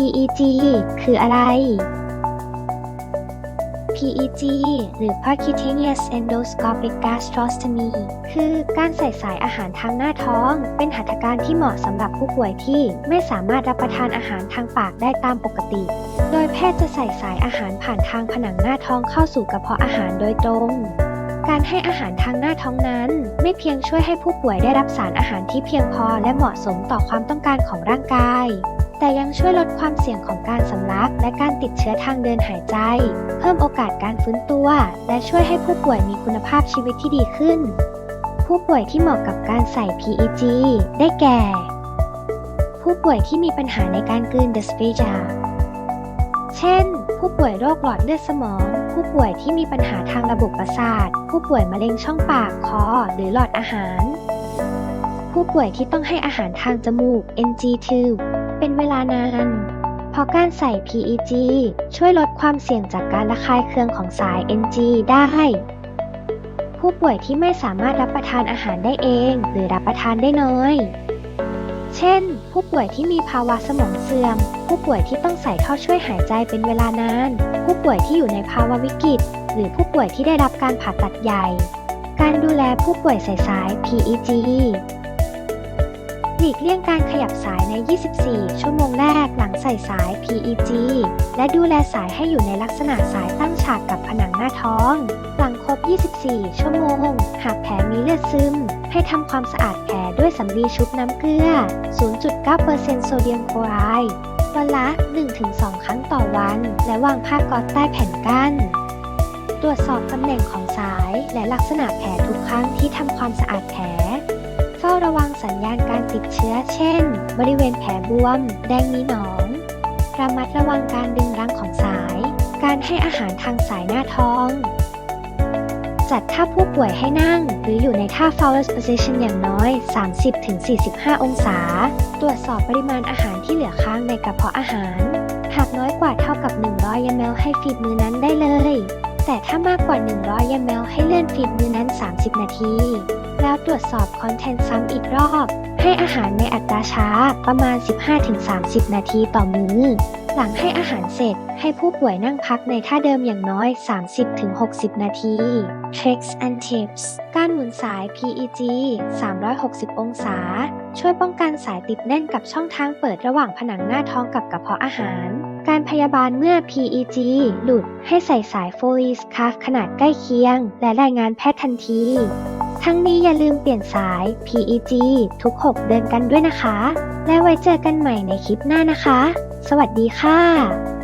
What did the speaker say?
PEG คืออะไร PEG หรือ Percutaneous Endoscopic Gastrostomy คือการใส่สายอาหารทางหน้าท้อง เป็นหัตถการที่เหมาะสำหรับผู้ป่วยที่ไม่สามารถรับประทานอาหารทางปากได้ตามปกติ โดยแพทย์จะใส่สายอาหารผ่านทางผนังหน้าท้องเข้าสู่กระเพาะอาหารโดยตรง การให้อาหารทางหน้าท้องนั้น ไม่เพียงช่วยให้ผู้ป่วยได้รับสารอาหารที่เพียงพอและเหมาะสมต่อความต้องการของร่างกาย แต่ยังช่วยลดความเสี่ยงของการสำลัก และการติดเชื้อทางเดินหายใจ เพิ่มโอกาสการฟื้นตัว และช่วยให้ผู้ป่วยมีคุณภาพชีวิตที่ดีขึ้น ผู้ป่วยที่เหมาะกับการใส่ PEG ได้แก่ ผู้ป่วยที่มีปัญหาในการกลืน d y s p h a เช่น ผู้ป่วยโรคหลอดเลือดสมอง ผู้ป่วยที่มีปัญหาทางระบบประสาท ผู้ป่วยมะเร็งช่องปาก คอ หรือหลอดอาหาร ผู้ป่วยที่ต้องให้อาหารทางจมูก NG tube เป็นเวลานาน เพราะการใส่ PEG ช่วยลดความเสี่ยงจากการระคายเคืองของสาย NG ได้ ผู้ป่วยที่ไม่สามารถรับประทานอาหารได้เอง หรือรับประทานได้น้อย เช่น ผู้ป่วยที่มีภาวะสมองเสื่อม ผู้ป่วยที่ต้องใส่ท่อช่วยหายใจเป็นเวลานาน ผู้ป่วยที่อยู่ในภาวะวิกฤต หรือผู้ป่วยที่ได้รับการผ่าตัดใหญ่ การดูแลผู้ป่วยใส่สาย PEG หลีกเลี่ยงการขยับสายใน 24 ชั่วโมงแรกหลังใส่สาย PEG และดูแลสายให้อยู่ในลักษณะสายตั้งฉากกับผนังหน้าท้อง หลังครบ 24 ชั่วโมง หากแผลมีเลือดซึม ให้ทำความสะอาดแผลด้วยสำลีชุบน้ำเกลือ 0.9%โซเดียมโคลอไรด์วันละ 1-2 ครั้งต่อวัน และวางผ้าก๊อซใต้แผ่นกั้นตรวจสอบตำแหน่งของสายและลักษณะแผลทุกครั้งที่ทำความสะอาดแผล ระวังสัญญาณการติดเชื้อ เช่น บริเวณแผลบวม แดงมีหนอง ระมัดระวังการดึงรั้งของสาย การให้อาหารทางสายหน้าท้อง จัดท่าผู้ป่วยให้นั่ง หรืออยู่ในท่า Fowler's position อย่างน้อย 30-45 องศา ตรวจสอบปริมาณอาหารที่เหลือค้างในกระเพาะอาหาร หากน้อยกว่าเท่ากับ 100 ml ให้ฟีดมือนั้นได้เลย แต่ถ้ามากกว่า 100 ml ให้เลื่อนฟีดมือนั้น 30 นาที แล้วตรวจสอบคอนเทนต์ซ้ำอีกรอบ ให้อาหารในอัตราช้าประมาณ 15-30 นาทีต่อมื้อ หลังให้อาหารเสร็จ ให้ผู้ป่วยนั่งพักในท่าเดิมอย่างน้อย 30-60 นาที Tricks and Tips การหมุนสาย PEG 360 องศา ช่วยป้องกันสายติดแน่นกับช่องทางเปิดระหว่างผนังหน้าท้องกับกระเพาะอาหาร การพยาบาลเมื่อ PEG หลุดให้ใส่สาย Foley scarf ขนาดใกล้เคียง และรายงานแพทย์ทันที ทั้งนี้อย่าลืมเปลี่ยนสาย PEG ทุก 6 เดือนกันด้วยนะคะ และไว้เจอกันใหม่ในคลิปหน้านะคะ สวัสดีค่ะ